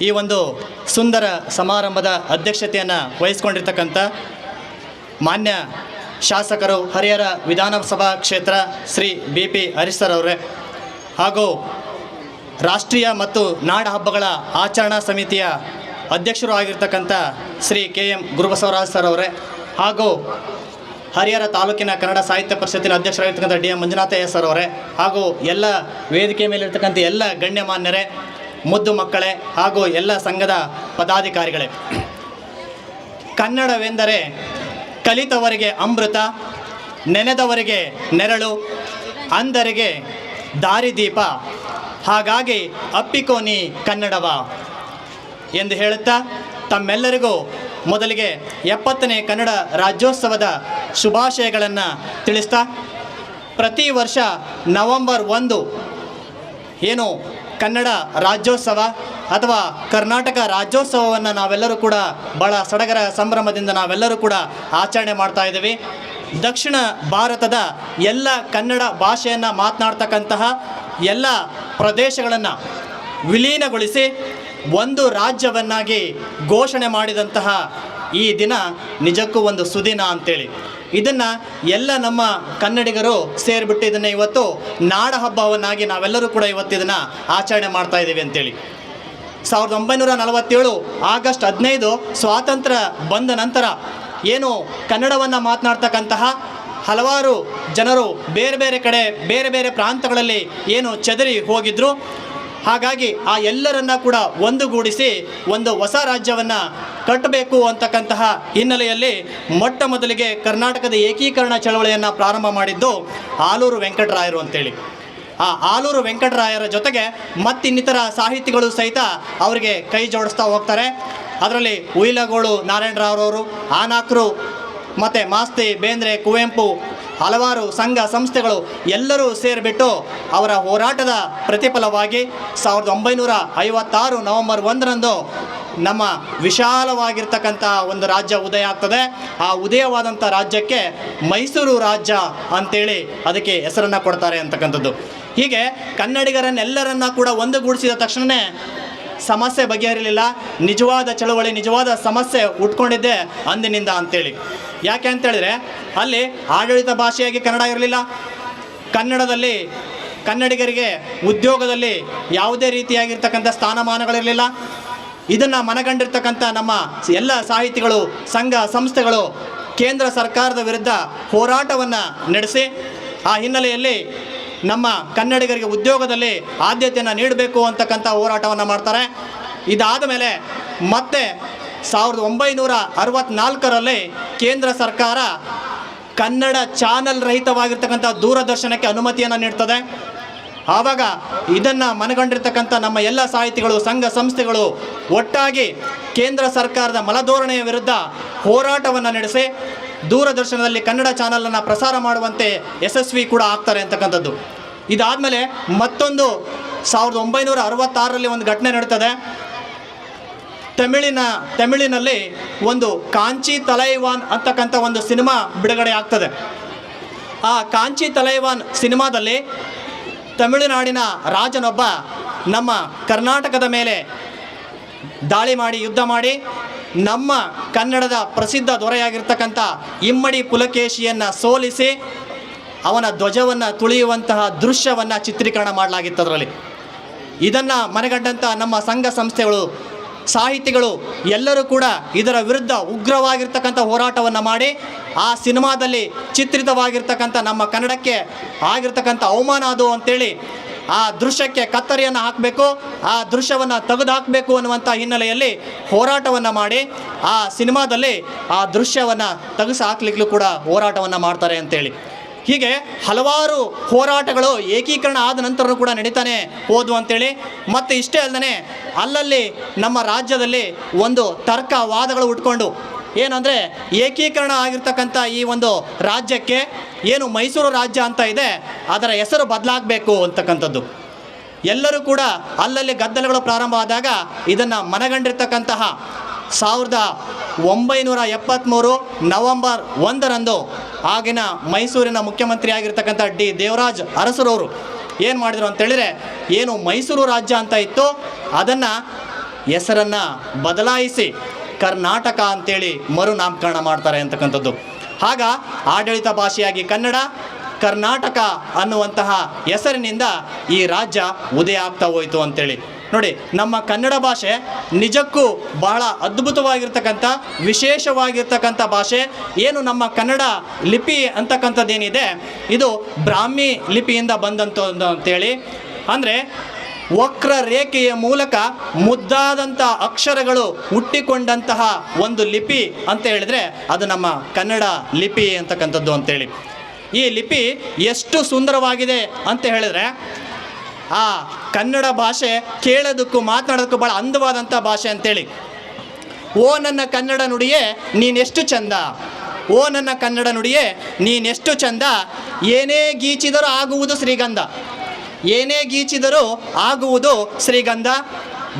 ಈ ಒಂದು ಸುಂದರ ಸಮಾರಂಭದ ಅಧ್ಯಕ್ಷತೆಯನ್ನು ವಹಿಸ್ಕೊಂಡಿರ್ತಕ್ಕಂಥ ಮಾನ್ಯ ಶಾಸಕರು ಹರಿಹರ ವಿಧಾನಸಭಾ ಕ್ಷೇತ್ರ ಶ್ರೀ ಬಿ ಪಿ ಹರೀಶ್ ಅವರೇ ಹಾಗೂ ರಾಷ್ಟ್ರೀಯ ಮತ್ತು ನಾಡ ಹಬ್ಬಗಳ ಆಚರಣಾ ಸಮಿತಿಯ ಅಧ್ಯಕ್ಷರು ಆಗಿರ್ತಕ್ಕಂಥ Shri K M Gurubasavaraj sir ಅವರೇ ಹಾಗೂ ಹರಿಹರ ತಾಲೂಕಿನ ಕನ್ನಡ ಸಾಹಿತ್ಯ ಪರಿಷತ್ತಿನ ಅಧ್ಯಕ್ಷರಾಗಿರ್ತಕ್ಕಂಥ ಡಿ ಎಂ ಮಂಜುನಾಥಯ್ಯ ಸರ್ ಅವರೇ ಹಾಗೂ ಎಲ್ಲ ವೇದಿಕೆ ಮೇಲಿರ್ತಕ್ಕಂಥ ಎಲ್ಲ ಗಣ್ಯಮಾನ್ಯರೇ ಮುದ್ದು ಮಕ್ಕಳೇ ಹಾಗೂ ಎಲ್ಲ ಸಂಘದ ಪದಾಧಿಕಾರಿಗಳೇ. ಕನ್ನಡವೆಂದರೆ ಕಲಿತವರಿಗೆ ಅಮೃತ, ನೆನೆದವರಿಗೆ ನೆರಳು, ಅಂಧರಿಗೆ ದಾರಿದೀಪ, ಹಾಗಾಗಿ ಅಪ್ಪಿಕೋನಿ ಕನ್ನಡವ ಎಂದು ಹೇಳುತ್ತಾ ತಮ್ಮೆಲ್ಲರಿಗೂ ಮೊದಲಿಗೆ ಎಪ್ಪತ್ತನೇ ಕನ್ನಡ ರಾಜ್ಯೋತ್ಸವದ ಶುಭಾಶಯಗಳನ್ನು ತಿಳಿಸ್ತಾ, ಪ್ರತಿ ವರ್ಷ ನವಂಬರ್ ಒಂದು, ಏನು ಕನ್ನಡ ರಾಜ್ಯೋತ್ಸವ ಅಥವಾ ಕರ್ನಾಟಕ ರಾಜ್ಯೋತ್ಸವವನ್ನು ನಾವೆಲ್ಲರೂ ಕೂಡ ಭಾಳ ಸಡಗರ ಸಂಭ್ರಮದಿಂದ ನಾವೆಲ್ಲರೂ ಕೂಡ ಆಚರಣೆ ಮಾಡ್ತಾ ಇದ್ದೀವಿ. ದಕ್ಷಿಣ ಭಾರತದ ಎಲ್ಲ ಕನ್ನಡ ಭಾಷೆಯನ್ನು ಮಾತನಾಡ್ತಕ್ಕಂತಹ ಎಲ್ಲ ಪ್ರದೇಶಗಳನ್ನು ವಿಲೀನಗೊಳಿಸಿ ಒಂದು ರಾಜ್ಯವನ್ನಾಗಿ ಘೋಷಣೆ ಮಾಡಿದಂತಹ ಈ ದಿನ ನಿಜಕ್ಕೂ ಒಂದು ಸುದಿನ ಅಂತೇಳಿ. ಇದನ್ನು ಎಲ್ಲ ನಮ್ಮ ಕನ್ನಡಿಗರು ಸೇರಿಬಿಟ್ಟು ಇದನ್ನು ಇವತ್ತು ನಾಡ ಹಬ್ಬವನ್ನಾಗಿ ನಾವೆಲ್ಲರೂ ಕೂಡ ಇವತ್ತು ಇದನ್ನು ಆಚರಣೆ ಮಾಡ್ತಾ ಇದ್ದೀವಿ ಅಂತೇಳಿ. ಸಾವಿರದ ಒಂಬೈನೂರ ನಲವತ್ತೇಳು ಆಗಸ್ಟ್ ಹದಿನೈದು ಸ್ವಾತಂತ್ರ್ಯ ಬಂದ ನಂತರ ಏನು ಕನ್ನಡವನ್ನು ಮಾತನಾಡ್ತಕ್ಕಂತಹ ಹಲವಾರು ಜನರು ಬೇರೆ ಬೇರೆ ಕಡೆ, ಬೇರೆ ಬೇರೆ ಪ್ರಾಂತಗಳಲ್ಲಿ ಏನು ಚದರಿ ಹೋಗಿದ್ರು. ಹಾಗಾಗಿ ಆ ಎಲ್ಲರನ್ನ ಕೂಡ ಒಂದುಗೂಡಿಸಿ ಒಂದು ಹೊಸ ರಾಜ್ಯವನ್ನು ಕಟ್ಟಬೇಕು ಅಂತಕ್ಕಂತಹ ಹಿನ್ನೆಲೆಯಲ್ಲಿ ಮೊಟ್ಟ ಮೊದಲಿಗೆ ಕರ್ನಾಟಕದ ಏಕೀಕರಣ ಚಳವಳಿಯನ್ನು ಪ್ರಾರಂಭ ಮಾಡಿದ್ದು ಆಲೂರು ವೆಂಕಟರಾಯರು ಅಂತೇಳಿ. ಆ ಆಲೂರು ವೆಂಕಟರಾಯರ ಜೊತೆಗೆ ಮತ್ತಿನ್ನಿತರ ಸಾಹಿತಿಗಳು ಸಹಿತ ಅವರಿಗೆ ಕೈ ಜೋಡಿಸ್ತಾ ಹೋಗ್ತಾರೆ. ಅದರಲ್ಲಿ ಉಯಿಲಗೋಳು ನಾರಾಯಣರಾವ್ರವರು, ಆನಾಕ್ರು, ಮತ್ತು ಮಾಸ್ತಿ, ಬೇಂದ್ರೆ, ಕುವೆಂಪು ಹಲವಾರು ಸಂಘ ಸಂಸ್ಥೆಗಳು ಎಲ್ಲರೂ ಸೇರಿಬಿಟ್ಟು ಅವರ ಹೋರಾಟದ ಪ್ರತಿಫಲವಾಗಿ ಸಾವಿರದ ಒಂಬೈನೂರ ಐವತ್ತಾರು ನವೆಂಬರ್ ಒಂದರಂದು ನಮ್ಮ ವಿಶಾಲವಾಗಿರ್ತಕ್ಕಂಥ ಒಂದು ರಾಜ್ಯ ಉದಯ ಆಗ್ತದೆ. ಆ ಉದಯವಾದಂಥ ರಾಜ್ಯಕ್ಕೆ ಮೈಸೂರು ರಾಜ್ಯ ಅಂತೇಳಿ ಅದಕ್ಕೆ ಹೆಸರನ್ನು ಕೊಡ್ತಾರೆ ಅಂತಕ್ಕಂಥದ್ದು. ಹೀಗೆ ಕನ್ನಡಿಗರನ್ನೆಲ್ಲರನ್ನ ಕೂಡ ಒಂದುಗೂಡಿಸಿದ ತಕ್ಷಣವೇ ಸಮಸ್ಯೆ ಬಗೆಹರಿಲಿಲ್ಲ. ನಿಜವಾದ ಚಳುವಳಿ, ನಿಜವಾದ ಸಮಸ್ಯೆ ಉಟ್ಕೊಂಡಿದ್ದೆ ಅಂದಿನಿಂದ ಅಂತೇಳಿ. ಯಾಕೆ ಅಂತೇಳಿದರೆ, ಅಲ್ಲಿ ಆಡಳಿತ ಭಾಷೆಯಾಗಿ ಕನ್ನಡ ಇರಲಿಲ್ಲ. ಕನ್ನಡದಲ್ಲಿ, ಕನ್ನಡಿಗರಿಗೆ ಉದ್ಯೋಗದಲ್ಲಿ ಯಾವುದೇ ರೀತಿಯಾಗಿರ್ತಕ್ಕಂಥ ಸ್ಥಾನಮಾನಗಳಿರಲಿಲ್ಲ. ಇದನ್ನು ಮನಗಂಡಿರ್ತಕ್ಕಂಥ ನಮ್ಮ ಎಲ್ಲ ಸಾಹಿತಿಗಳು, ಸಂಘ, ಸಂಸ್ಥೆಗಳು ಕೇಂದ್ರ ಸರ್ಕಾರದ ವಿರುದ್ಧ ಹೋರಾಟವನ್ನು ನಡೆಸಿ, ಆ ಹಿನ್ನೆಲೆಯಲ್ಲಿ ನಮ್ಮ ಕನ್ನಡಿಗರಿಗೆ ಉದ್ಯೋಗದಲ್ಲಿ ಆದ್ಯತೆಯನ್ನು ನೀಡಬೇಕು ಅಂತಕ್ಕಂಥ ಹೋರಾಟವನ್ನು ಮಾಡ್ತಾರೆ. ಇದಾದ ಮೇಲೆ ಮತ್ತೆ ಸಾವಿರದ ಒಂಬೈನೂರ ಅರವತ್ನಾಲ್ಕರಲ್ಲಿ ಕೇಂದ್ರ ಸರ್ಕಾರ ಕನ್ನಡ ಚಾನಲ್ ರಹಿತವಾಗಿರ್ತಕ್ಕಂಥ ದೂರದರ್ಶನಕ್ಕೆ ಅನುಮತಿಯನ್ನು ನೀಡ್ತದೆ. ಆವಾಗ ಇದನ್ನು ಮನಗಂಡಿರ್ತಕ್ಕಂಥ ನಮ್ಮ ಎಲ್ಲ ಸಾಹಿತಿಗಳು, ಸಂಘ ಸಂಸ್ಥೆಗಳು ಒಟ್ಟಾಗಿ ಕೇಂದ್ರ ಸರ್ಕಾರದ ಮಲಧೋರಣೆಯ ವಿರುದ್ಧ ಹೋರಾಟವನ್ನು ನಡೆಸಿ ದೂರದರ್ಶನದಲ್ಲಿ ಕನ್ನಡ ಚಾನಲನ್ನು ಪ್ರಸಾರ ಮಾಡುವಂತೆ ಯಶಸ್ವಿ ಕೂಡ ಆಗ್ತಾರೆ ಅಂತಕ್ಕಂಥದ್ದು. ಇದಾದಮೇಲೆ ಮತ್ತೊಂದು ಸಾವಿರದ ಒಂಬೈನೂರ ಅರವತ್ತಾರರಲ್ಲಿ ಒಂದು ಘಟನೆ ನಡೀತದೆ. ತಮಿಳಿನ, ತಮಿಳಿನಲ್ಲಿ ಒಂದು ಕಾಂಚಿ ತಲೈವಾನ್ ಅಂತಕ್ಕಂಥ ಒಂದು ಸಿನಿಮಾ ಬಿಡುಗಡೆ ಆಗ್ತದೆ. ಆ ಕಾಂಚಿ ತಲೈವಾನ್ ಸಿನಿಮಾದಲ್ಲಿ ತಮಿಳುನಾಡಿನ ರಾಜನೊಬ್ಬ ನಮ್ಮ ಕರ್ನಾಟಕದ ಮೇಲೆ ದಾಳಿ ಮಾಡಿ, ಯುದ್ಧ ಮಾಡಿ ನಮ್ಮ ಕನ್ನಡದ ಪ್ರಸಿದ್ಧ ದೊರೆಯಾಗಿರ್ತಕ್ಕಂಥ ಇಮ್ಮಡಿ ಪುಲಕೇಶಿಯನ್ನು ಸೋಲಿಸಿ ಅವನ ಧ್ವಜವನ್ನು ತುಳಿಯುವಂತಹ ದೃಶ್ಯವನ್ನು ಚಿತ್ರೀಕರಣ ಮಾಡಲಾಗಿತ್ತು ಅದರಲ್ಲಿ. ಇದನ್ನು ಮನೆಗಂಡಂಥ ನಮ್ಮ ಸಂಘ ಸಂಸ್ಥೆಗಳು, ಸಾಹಿತಿಗಳು ಎಲ್ಲರೂ ಕೂಡ ಇದರ ವಿರುದ್ಧ ಉಗ್ರವಾಗಿರ್ತಕ್ಕಂಥ ಹೋರಾಟವನ್ನು ಮಾಡಿ ಆ ಸಿನಿಮಾದಲ್ಲಿ ಚಿತ್ರಿತವಾಗಿರ್ತಕ್ಕಂಥ ನಮ್ಮ ಕನ್ನಡಕ್ಕೆ ಆಗಿರ್ತಕ್ಕಂಥ ಅವಮಾನ ಅದು ಅಂತೇಳಿ ಆ ದೃಶ್ಯಕ್ಕೆ ಕತ್ತರಿಯನ್ನು ಹಾಕಬೇಕು, ಆ ದೃಶ್ಯವನ್ನು ತೆಗೆದು ಹಾಕಬೇಕು ಅನ್ನುವಂಥ ಹಿನ್ನೆಲೆಯಲ್ಲಿ ಹೋರಾಟವನ್ನು ಮಾಡಿ, ಆ ಸಿನಿಮಾದಲ್ಲಿ ಆ ದೃಶ್ಯವನ್ನು ತೆಗೆಸಿ ಹಾಕ್ಲಿಕ್ಕೂ ಕೂಡ ಹೋರಾಟವನ್ನು ಮಾಡ್ತಾರೆ ಅಂತೇಳಿ. ಹೀಗೆ ಹಲವಾರು ಹೋರಾಟಗಳು ಏಕೀಕರಣ ಆದ ನಂತರನೂ ಕೂಡ ನಡೀತಾನೆ ಹೋದು ಅಂತೇಳಿ. ಮತ್ತು ಇಷ್ಟೇ ಅಲ್ಲದೆ ಅಲ್ಲಲ್ಲಿ ನಮ್ಮ ರಾಜ್ಯದಲ್ಲಿ ಒಂದು ತರ್ಕ ವಾದಗಳು ಉಟ್ಕೊಂಡು ಏನಂದರೆ ಏಕೀಕರಣ ಆಗಿರ್ತಕ್ಕಂಥ ಈ ಒಂದು ರಾಜ್ಯಕ್ಕೆ ಏನು ಮೈಸೂರು ರಾಜ್ಯ ಅಂತ ಇದೆ, ಅದರ ಹೆಸರು ಬದಲಾಗಬೇಕು ಅಂತಕ್ಕಂಥದ್ದು. ಎಲ್ಲರೂ ಕೂಡ ಅಲ್ಲಲ್ಲಿ ಗದ್ದಲಗಳು ಪ್ರಾರಂಭ ಆದಾಗ ಇದನ್ನು ಮನಗಂಡಿರ್ತಕ್ಕಂತಹ ಸಾವಿರದ ಒಂಬೈನೂರ ಎಪ್ಪತ್ತ್ಮೂರು ನವಂಬರ್ ಒಂದರಂದು ಆಗಿನ ಮೈಸೂರಿನ ಮುಖ್ಯಮಂತ್ರಿ ಆಗಿರ್ತಕ್ಕಂಥ ಡಿ ದೇವರಾಜ್ ಅರಸರವರು ಏನು ಮಾಡಿದರು ಅಂತೇಳಿದರೆ ಏನು ಮೈಸೂರು ರಾಜ್ಯ ಅಂತ ಇತ್ತು, ಅದನ್ನು ಹೆಸರನ್ನು ಬದಲಾಯಿಸಿ ಕರ್ನಾಟಕ ಅಂತೇಳಿ ಮರುನಾಮಕರಣ ಮಾಡ್ತಾರೆ ಅಂತಕ್ಕಂಥದ್ದು. ಆಗ ಆಡಳಿತ ಭಾಷೆಯಾಗಿ ಕನ್ನಡ, ಕರ್ನಾಟಕ ಅನ್ನುವಂತಹ ಹೆಸರಿನಿಂದ ಈ ರಾಜ್ಯ ಉದಯ ಆಗ್ತಾ ಹೋಯಿತು ಅಂತೇಳಿ. ನೋಡಿ, ನಮ್ಮ ಕನ್ನಡ ಭಾಷೆ ನಿಜಕ್ಕೂ ಬಹಳ ಅದ್ಭುತವಾಗಿರ್ತಕ್ಕಂಥ, ವಿಶೇಷವಾಗಿರ್ತಕ್ಕಂಥ ಭಾಷೆ. ಏನು ನಮ್ಮ ಕನ್ನಡ ಲಿಪಿ ಅಂತಕ್ಕಂಥದ್ದೇನಿದೆ, ಇದು ಬ್ರಾಹ್ಮಿ ಲಿಪಿಯಿಂದ ಬಂದಂಥದ್ದು ಅಂತೇಳಿ. ಅಂದರೆ ವಕ್ರ ರೇಖೆಯ ಮೂಲಕ ಮುದ್ದಾದಂಥ ಅಕ್ಷರಗಳು ಹುಟ್ಟಿಕೊಂಡಂತಹ ಒಂದು ಲಿಪಿ ಅಂತ ಹೇಳಿದ್ರೆ ಅದು ನಮ್ಮ ಕನ್ನಡ ಲಿಪಿ ಅಂತಕ್ಕಂಥದ್ದು ಅಂತೇಳಿ. ಈ ಲಿಪಿ ಎಷ್ಟು ಸುಂದರವಾಗಿದೆ ಅಂತ ಹೇಳಿದ್ರೆ ಆ ಕನ್ನಡ ಭಾಷೆ ಕೇಳೋದಕ್ಕೂ ಮಾತನಾಡೋದಕ್ಕೂ ಭಾಳ ಅಂದವಾದಂಥ ಭಾಷೆ ಅಂತೇಳಿ. ಓ ನನ್ನ ಕನ್ನಡ ನುಡಿಯೇ ನೀನೆಷ್ಟು ಚಂದ. ಓ ನನ್ನ ಕನ್ನಡ ನುಡಿಯೇ ನೀನೆಷ್ಟು ಚಂದ. ಏನೇ ಗೀಚಿದರೂ ಆಗುವುದು ಶ್ರೀಗಂಧ. ಏನೇ ಗೀಚಿದರೂ ಆಗುವುದು ಶ್ರೀಗಂಧ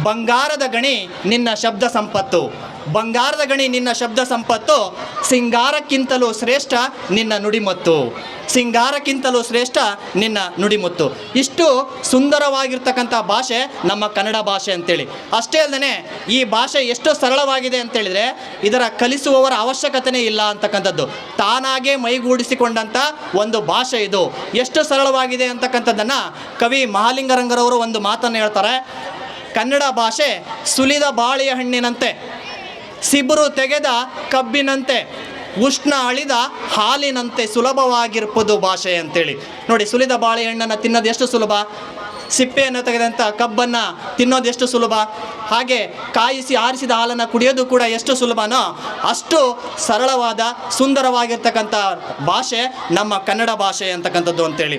ಬಂಗಾರದ ಗಣಿ ನಿನ್ನ ಶಬ್ದ ಸಂಪತ್ತು. ಬಂಗಾರದ ಗಣಿ ನಿನ್ನ ಶಬ್ದ ಸಂಪತ್ತು, ಸಿಂಗಾರಕ್ಕಿಂತಲೂ ಶ್ರೇಷ್ಠ ನಿನ್ನ ನುಡಿಮತ್ತು. ಸಿಂಗಾರಕ್ಕಿಂತಲೂ ಶ್ರೇಷ್ಠ ನಿನ್ನ ನುಡಿಮುತ್ತು. ಇಷ್ಟು ಸುಂದರವಾಗಿರ್ತಕ್ಕಂಥ ಭಾಷೆ ನಮ್ಮ ಕನ್ನಡ ಭಾಷೆ ಅಂತೇಳಿ. ಅಷ್ಟೇ ಅಲ್ಲದೆ ಈ ಭಾಷೆ ಎಷ್ಟು ಸರಳವಾಗಿದೆ ಅಂತೇಳಿದರೆ ಇದರ ಕಲಿಸುವವರ ಅವಶ್ಯಕತೆನೇ ಇಲ್ಲ ಅಂತಕ್ಕಂಥದ್ದು. ತಾನಾಗೇ ಮೈಗೂಡಿಸಿಕೊಂಡಂಥ ಒಂದು ಭಾಷೆ ಇದು. ಎಷ್ಟು ಸರಳವಾಗಿದೆ ಅಂತಕ್ಕಂಥದ್ದನ್ನು ಕವಿ ಮಹಾಲಿಂಗರಂಗರವರು ಒಂದು ಮಾತನ್ನು ಹೇಳ್ತಾರೆ. ಕನ್ನಡ ಭಾಷೆ ಸುಲಿದ ಬಾಳೆಯ ಹಣ್ಣಿನಂತೆ. ಸಿಬುರು ತೆಗೆದ ಕಬ್ಬಿನಂತೆ, ಉಷ್ಣ ಅಳಿದ ಹಾಲಿನಂತೆ ಸುಲಭವಾಗಿರ್ಬೋದು ಭಾಷೆ ಅಂತೇಳಿ. ನೋಡಿ, ಸುಲಿದ ಬಾಳೆಹಣ್ಣನ್ನು ತಿನ್ನೋದು ಎಷ್ಟು ಸುಲಭ? ಸಿಪ್ಪೆಯನ್ನು ತೆಗೆದಂಥ ಕಬ್ಬನ್ನು ತಿನ್ನೋದು ಎಷ್ಟು ಸುಲಭ? ಹಾಗೆ ಕಾಯಿಸಿ ಆರಿಸಿದ ಹಾಲನ್ನು ಕುಡಿಯೋದು ಕೂಡ ಎಷ್ಟು ಸುಲಭನೋ ಅಷ್ಟು ಸರಳವಾದ, ಸುಂದರವಾಗಿರ್ತಕ್ಕಂಥ ಭಾಷೆ ನಮ್ಮ ಕನ್ನಡ ಭಾಷೆ ಅಂತಕ್ಕಂಥದ್ದು ಅಂತೇಳಿ.